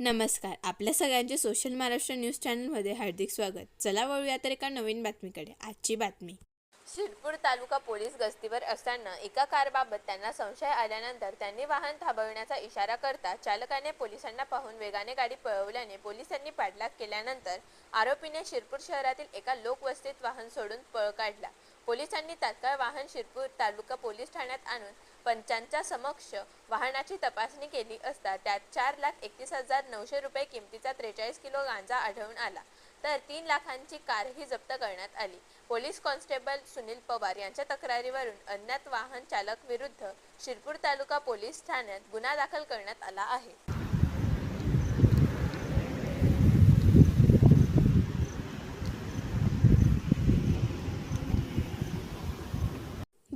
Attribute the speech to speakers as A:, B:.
A: नमस्कार. आपल्या सगळ्यांचे सोशल महाराष्ट्र न्यूज चॅनलमध्ये हार्दिक स्वागत. चला वळूया तर एका नवीन बातमीकडे. आजची बातमी.
B: शिरपूर तालुका पोलीस गस्तीवर असताना एका कारबाबत त्यांना संशय आल्यानंतर त्यांनी वाहन थांबविण्याचा इशारा करता चालकाने पोलिसांना पाहून वेगाने गाडी पळवल्याने पोलिसांनी पाठलाग केल्यानंतर आरोपीने शिरपूर शहरातील एका लोकवस्तीत वाहन सोडून पळ काढला. पोलिसांनी तात्काळ वाहन शिरपूर तालुका पोलीस ठाण्यात आणून पंचांच्या समक्ष वाहनाची तपासणी केली असता त्यात चार लाख एकतीस हजार नऊशे रुपये किमतीचा त्रेचाळीस किलो गांजा आढळून आला. तर तीन लाखांची कारही जप्त करण्यात आली. पोलीस कॉन्स्टेबल सुनील पवार यांच्या तक्रारीवरून अज्ञात वाहन चालक विरुद्ध शिरपूर तालुका पोलीस ठाण्यात गुन्हा दाखल करण्यात आला आहे.